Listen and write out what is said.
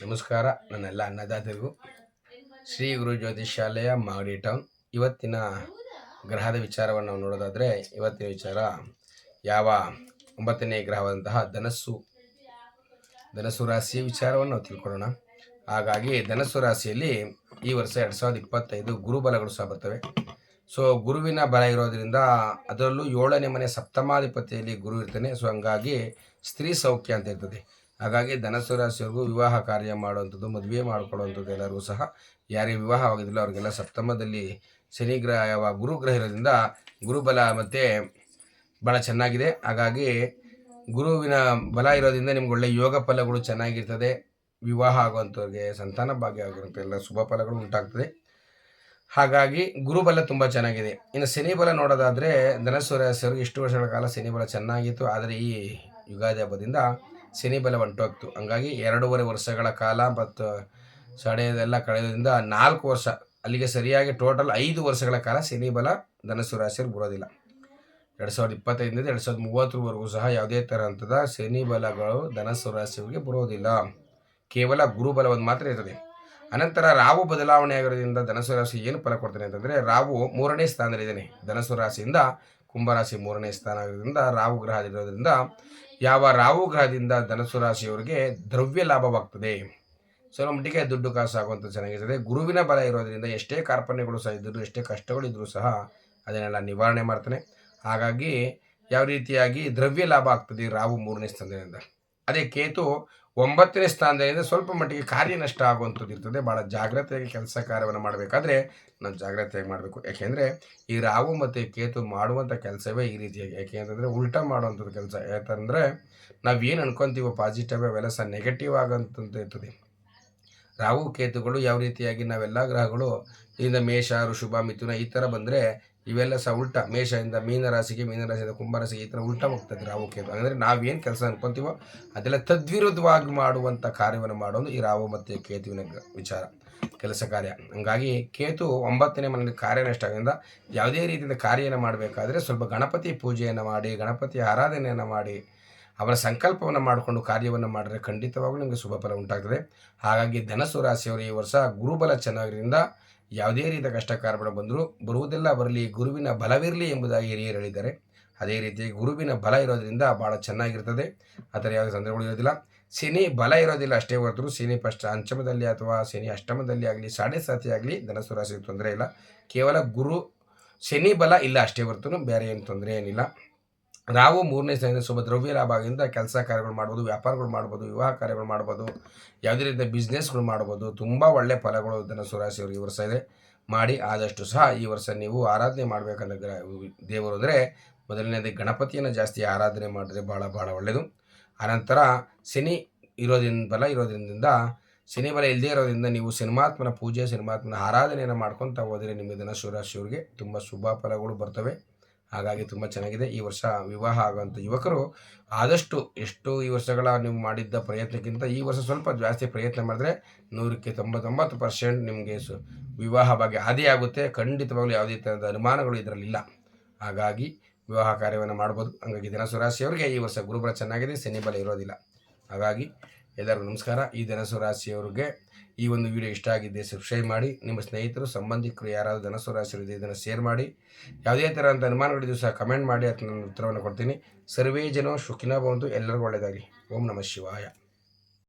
ನಮಸ್ಕಾರ, ನನ್ನೆಲ್ಲ ಅನ್ನದಾತರಿಗೂ. ಶ್ರೀ ಗುರು ಶಾಲೆಯ ಮಾಗಡಿ ಟೌನ್ ಇವತ್ತಿನ ಗ್ರಹದ ವಿಚಾರವನ್ನು ನಾವು ನೋಡೋದಾದರೆ, ಇವತ್ತಿನ ವಿಚಾರ ಯಾವ ಒಂಬತ್ತನೇ ಗ್ರಹವಾದಂತಹ ಧನಸ್ಸು ಧನಸ್ಸು ರಾಶಿಯ ವಿಚಾರವನ್ನು ನಾವು ತಿಳ್ಕೊಳ್ಳೋಣ. ಹಾಗಾಗಿ ಧನಸ್ಸು ರಾಶಿಯಲ್ಲಿ ಈ ವರ್ಷ ಎರಡು ಸಾವಿರದ ಇಪ್ಪತ್ತೈದು ಗುರುಬಲಗಳು ಸಹ ಬರ್ತವೆ. ಸೊ, ಗುರುವಿನ ಬಲ ಇರೋದ್ರಿಂದ ಅದರಲ್ಲೂ ಏಳನೇ ಮನೆ ಸಪ್ತಮಾಧಿಪತಿಯಲ್ಲಿ ಗುರು ಇರ್ತಾನೆ. ಸೊ, ಹಂಗಾಗಿ ಸ್ತ್ರೀ ಸೌಖ್ಯ ಅಂತ ಇರ್ತದೆ. ಹಾಗಾಗಿ ಧನಸ್ಸು ರಾಶಿಯವ್ರಿಗೂ ವಿವಾಹ ಕಾರ್ಯ ಮಾಡುವಂಥದ್ದು, ಮದುವೆ ಮಾಡ್ಕೊಳ್ಳುವಂಥದ್ದು ಎಲ್ಲರಿಗೂ ಸಹ ಯಾರಿಗೆ ವಿವಾಹ ಆಗಿದ್ದಿಲ್ಲ ಅವರಿಗೆಲ್ಲ ಸಪ್ತಮದಲ್ಲಿ ಶನಿ ಗುರುಗ್ರಹ ಇರೋದ್ರಿಂದ ಗುರುಬಲ ಮತ್ತು ಭಾಳ ಚೆನ್ನಾಗಿದೆ. ಹಾಗಾಗಿ ಗುರುವಿನ ಬಲ ಇರೋದ್ರಿಂದ ನಿಮ್ಗೆ ಒಳ್ಳೆ ಯೋಗ ಫಲಗಳು ಚೆನ್ನಾಗಿರ್ತದೆ. ವಿವಾಹ ಆಗುವಂಥವ್ರಿಗೆ ಸಂತಾನ ಭಾಗ್ಯ ಆಗುವಂಥ ಎಲ್ಲ ಶುಭ ಫಲಗಳು ಉಂಟಾಗ್ತದೆ. ಹಾಗಾಗಿ ಗುರುಬಲ ತುಂಬ ಚೆನ್ನಾಗಿದೆ. ಇನ್ನು ಶನಿ ಬಲ ನೋಡೋದಾದರೆ ಧನಸ್ಸು ರಾಶಿಯವ್ರಿಗೆ ಇಷ್ಟು ವರ್ಷಗಳ ಕಾಲ ಶನಿ ಬಲ ಚೆನ್ನಾಗಿತ್ತು. ಆದರೆ ಈ ಯುಗಾದಿ ಹಬ್ಬದಿಂದ ಶನಿ ಬಲ ಹೊಂಟೋಗ್ತು ಹಂಗಾಗಿ ಎರಡೂವರೆ ವರ್ಷಗಳ ಕಾಲ ಮತ್ತು ಸಡೆಯದೆಲ್ಲ ಕಳೆಯೋದ್ರಿಂದ ನಾಲ್ಕು ವರ್ಷ, ಅಲ್ಲಿಗೆ ಸರಿಯಾಗಿ ಟೋಟಲ್ ಐದು ವರ್ಷಗಳ ಕಾಲ ಶನಿ ಬಲ ಧನಸ್ಸು ರಾಶಿಯಲ್ಲಿ ಬರೋದಿಲ್ಲ. ಎರಡು ಸಾವಿರದ ಇಪ್ಪತ್ತೈದರಿಂದ ಎರಡು ಸಾವಿರದ ಮೂವತ್ತರವರೆಗೂ ಸಹ ಯಾವುದೇ ಥರ ಶನಿ ಬಲಗಳು ಧನಸ್ಸು ಬರೋದಿಲ್ಲ. ಕೇವಲ ಗುರುಬಲ ಒಂದು ಮಾತ್ರ ಇರ್ತದೆ. ಅನಂತರ ರಾವು ಬದಲಾವಣೆ ಆಗಿರೋದ್ರಿಂದ ಧನಸ್ಸು ರಾಶಿ ಏನು ಫಲ ಕೊಡ್ತಾನೆ ಅಂತಂದರೆ ರಾವು ಮೂರನೇ ಸ್ಥಾನದಲ್ಲಿದ್ದಾನೆ. ಧನಸ್ಸು ರಾಶಿಯಿಂದ ಕುಂಭರಾಶಿ ಮೂರನೇ ಸ್ಥಾನ ಆಗಿರೋದ್ರಿಂದ ರಾಹು ಗ್ರಹದಿರೋದ್ರಿಂದ ಯಾವ ರಾಹು ಗ್ರಹದಿಂದ ಧನಸ್ಸು ರಾಶಿಯವರಿಗೆ ದ್ರವ್ಯ ಲಾಭವಾಗ್ತದೆ. ಸ್ವಲ್ಪ ಮಟ್ಟಿಗೆ ದುಡ್ಡು ಕಾಸು ಆಗುವಂಥ ಚೆನ್ನಾಗಿರ್ತದೆ. ಗುರುವಿನ ಬಲ ಇರೋದ್ರಿಂದ ಎಷ್ಟೇ ಕಾರ್ಪಣ್ಯಗಳು ಸಹ ಇದ್ದರೂ ಎಷ್ಟೇ ಕಷ್ಟಗಳಿದ್ದರೂ ಸಹ ಅದನ್ನೆಲ್ಲ ನಿವಾರಣೆ ಮಾಡ್ತಾನೆ. ಹಾಗಾಗಿ ಯಾವ ರೀತಿಯಾಗಿ ದ್ರವ್ಯ ಲಾಭ ಆಗ್ತದೆ ರಾಹು ಮೂರನೇ ಸ್ಥಾನದಿಂದ? ಅದೇ ಕೇತು ಒಂಬತ್ತನೇ ಸ್ಥಾನದಲ್ಲಿ ಸ್ವಲ್ಪ ಮಟ್ಟಿಗೆ ಕಾರ್ಯ ನಷ್ಟ ಆಗುವಂಥದ್ದು ಇರ್ತದೆ. ಭಾಳ ಜಾಗ್ರತೆಯಾಗಿ ಕೆಲಸ ಕಾರ್ಯವನ್ನು ಮಾಡಬೇಕಾದ್ರೆ ನಾವು ಜಾಗ್ರತೆಯಾಗಿ ಮಾಡಬೇಕು. ಯಾಕೆಂದರೆ ಈ ರಾಹು ಮತ್ತು ಕೇತು ಮಾಡುವಂಥ ಕೆಲಸವೇ ಈ ರೀತಿಯಾಗಿ. ಯಾಕೆ ಅಂತಂದರೆ ಉಲ್ಟಾ ಮಾಡುವಂಥದ್ದು ಕೆಲಸ. ಯಾಕಂದರೆ ನಾವೇನು ಅನ್ಕೊತೀವೋ ಪಾಸಿಟಿವ್ ಅವೆಲ್ಲ ಸಹ ನೆಗೆಟಿವ್ ಆಗಂತಂತ ಇರ್ತದೆ. ರಾಹು ಕೇತುಗಳು ಯಾವ ರೀತಿಯಾಗಿ ನಾವೆಲ್ಲ ಗ್ರಹಗಳು ಇದರಿಂದ ಮೇಷ, ಋಷಭ, ಮಿಥುನ ಈ ಥರ ಬಂದರೆ ಇವೆಲ್ಲ ಸಹ ಉಲ್ಟಾ ಮೇಷದಿಂದ ಮೀನ ರಾಶಿಗೆ ಮೀನ ರಾಶಿಯಿಂದ ಕುಂಭ ರಾಶಿಗೆ ಈ ಥರ ಉಲ್ಟಾ ಹೋಗ್ತದೆ ರಾಹು ಕೇತು. ಅಂದರೆ ನಾವೇನು ಕೆಲಸ ಅನ್ಕೊತೀವೋ ಅದೆಲ್ಲ ತದ್ವಿರುದ್ಧವಾಗಿ ಮಾಡುವಂಥ ಕಾರ್ಯವನ್ನು ಮಾಡೋದು ಈ ರಾಹು ಮತ್ತು ಕೇತುವಿನ ವಿಚಾರ, ಕೆಲಸ ಕಾರ್ಯ. ಹಂಗಾಗಿ ಕೇತು ಒಂಬತ್ತನೇ ಮನೆಯಲ್ಲಿ ಕಾರ್ಯನಷ್ಟ ಆಗಿಂದ ಆಗೋದ್ರಿಂದ ಯಾವುದೇ ರೀತಿಯಿಂದ ಕಾರ್ಯನ ಮಾಡಬೇಕಾದ್ರೆ ಸ್ವಲ್ಪ ಗಣಪತಿ ಪೂಜೆಯನ್ನು ಮಾಡಿ, ಗಣಪತಿ ಆರಾಧನೆಯನ್ನು ಮಾಡಿ, ಅವರ ಸಂಕಲ್ಪವನ್ನು ಮಾಡಿಕೊಂಡು ಕಾರ್ಯವನ್ನು ಮಾಡಿದ್ರೆ ಖಂಡಿತವಾಗಲೂ ನಿಮಗೆ ಶುಭ ಫಲ ಉಂಟಾಗ್ತದೆ. ಹಾಗಾಗಿ ಧನಸ್ಸು ರಾಶಿಯವರು ಈ ವರ್ಷ ಗುರುಬಲ ಚೆನ್ನಾಗಿರೋದ್ರಿಂದ ಯಾವುದೇ ರೀತಿಯ ಕಷ್ಟ ಕಾರ್ಪಣ ಬಂದರೂ ಬರುವುದೆಲ್ಲ, ಬರಲಿ, ಗುರುವಿನ ಬಲವಿರಲಿ ಎಂಬುದಾಗಿ ಹಿರಿಯರು ಹೇಳಿದ್ದಾರೆ. ಅದೇ ರೀತಿ ಗುರುವಿನ ಬಲ ಇರೋದ್ರಿಂದ ಭಾಳ ಚೆನ್ನಾಗಿರ್ತದೆ. ಆ ಥರ ಯಾವುದೇ ಸಂದರ್ಭಗಳು ಇರೋದಿಲ್ಲ. ಶನಿ ಬಲ ಇರೋದಿಲ್ಲ ಅಷ್ಟೇ ಹೊರತು ಶನಿ ಫಸ್ಟ್ ಅಂಚಮದಲ್ಲಿ ಅಥವಾ ಶನಿ ಅಷ್ಟಮದಲ್ಲಿ ಆಗಲಿ ಸಾಡೆ ಸಾತಿ ಆಗಲಿ ಧನಸ್ಸು ರಾಶಿಗೆ ತೊಂದರೆ ಇಲ್ಲ. ಕೇವಲ ಗುರು, ಶನಿ ಬಲ ಇಲ್ಲ ಅಷ್ಟೇ ಹೊರತು ಬೇರೆ ಏನು ತೊಂದರೆ ಏನಿಲ್ಲ. ರಾಹು ಮೂರನೇ ಸ್ಥಾನದಿಂದ ಸ್ವಲ್ಪ ಆಗಿಂದ ಕೆಲಸ ಕಾರ್ಯಗಳು ಮಾಡ್ಬೋದು, ವ್ಯಾಪಾರಗಳು ಮಾಡ್ಬೋದು, ವಿವಾಹ ಕಾರ್ಯಗಳು ಮಾಡ್ಬೋದು, ಯಾವುದೇ ರೀತಿಯ ಬಿಸ್ನೆಸ್ಗಳು ಮಾಡ್ಬೋದು. ತುಂಬ ಒಳ್ಳೆಯ ಫಲಗಳು ಇದನ್ನು ರಾಶಿಯವರು ಈ ವರ್ಷ ಇದೆ. ಮಾಡಿ ಆದಷ್ಟು ಸಹ ಈ ವರ್ಷ ನೀವು ಆರಾಧನೆ ಮಾಡಬೇಕನ್ನೋ ದೇವರು ಅಂದರೆ ಮೊದಲನೇದು ಗಣಪತಿಯನ್ನು ಜಾಸ್ತಿ ಆರಾಧನೆ ಮಾಡಿದ್ರೆ ಭಾಳ ಭಾಳ ಒಳ್ಳೆಯದು ಆನಂತರ ಶನಿ ಇರೋದ್ರಿಂದ ಬಲ ಇರೋದ್ರಿಂದ ಶನಿ ಬಲ ಇಲ್ಲದೇ ಇರೋದ್ರಿಂದ ನೀವು ಸಿನಿಮಾತ್ಮನ ಪೂಜೆ, ಸಿನಿಮಾತ್ಮನ ಆರಾಧನೆಯನ್ನು ಮಾಡ್ಕೊತಾ ಹೋದರೆ ನಿಮಗೆ ಇದನ್ನು ರಾಶಿಯವರಿಗೆ ತುಂಬ ಶುಭ ಫಲಗಳು ಬರ್ತವೆ. ಹಾಗಾಗಿ ತುಂಬ ಚೆನ್ನಾಗಿದೆ. ಈ ವರ್ಷ ವಿವಾಹ ಆಗುವಂಥ ಯುವಕರು ಆದಷ್ಟು ಎಷ್ಟು ಈ ವರ್ಷಗಳ ನೀವು ಮಾಡಿದ್ದ ಪ್ರಯತ್ನಕ್ಕಿಂತ ಈ ವರ್ಷ ಸ್ವಲ್ಪ ಜಾಸ್ತಿ ಪ್ರಯತ್ನ ಮಾಡಿದ್ರೆ ನೂರಕ್ಕೆ ತೊಂಬತ್ತೊಂಬತ್ತು ಪರ್ಸೆಂಟ್ ನಿಮಗೆ ಸು ವಿವಾಹ ಬಗ್ಗೆ ಆದಿ ಆಗುತ್ತೆ ಖಂಡಿತವಾಗ್ಲೂ ಯಾವುದೇ ಥರದ ಅನುಮಾನಗಳು ಇದರಲ್ಲಿಲ್ಲ. ಹಾಗಾಗಿ ವಿವಾಹ ಕಾರ್ಯವನ್ನು ಮಾಡ್ಬೋದು. ಹಾಗಾಗಿ ಧನಸು ರಾಶಿಯವರಿಗೆ ಈ ವರ್ಷ ಗುರುಬಲ ಚೆನ್ನಾಗಿದೆ. ಶನಿಬಲ ಇರೋದಿಲ್ಲ. ಹಾಗಾಗಿ ಎಲ್ಲರಿಗೂ ನಮಸ್ಕಾರ. ಈ ಧನಸು ರಾಶಿಯವರಿಗೆ ಈ ಒಂದು ವಿಡಿಯೋ ಇಷ್ಟ ಆಗಿದ್ದೆ ಸಬ್ಸ್ಕ್ರೈಬ್ ಮಾಡಿ, ನಿಮ್ಮ ಸ್ನೇಹಿತರು, ಸಂಬಂಧಿಕರು ಯಾರಾದರೂ ಧನಸು ರಾಶಿಯವರಿದೆ ಇದನ್ನು ಶೇರ್ ಮಾಡಿ, ಯಾವುದೇ ಥರ ಅಂತ ಅನುಮಾನಗಳಿದ್ದು ಸಹ ಕಮೆಂಟ್ ಮಾಡಿ ಅದನ್ನು ನಾನು ಉತ್ತರವನ್ನು ಕೊಡ್ತೀನಿ. ಸರ್ವೇ ಜನ ಶುಕಿನ ಬಂತು ಎಲ್ಲರಿಗೂ ಒಳ್ಳೆಯದಾಗಿ ಓಂ ನಮಃ ಶಿವಾಯ.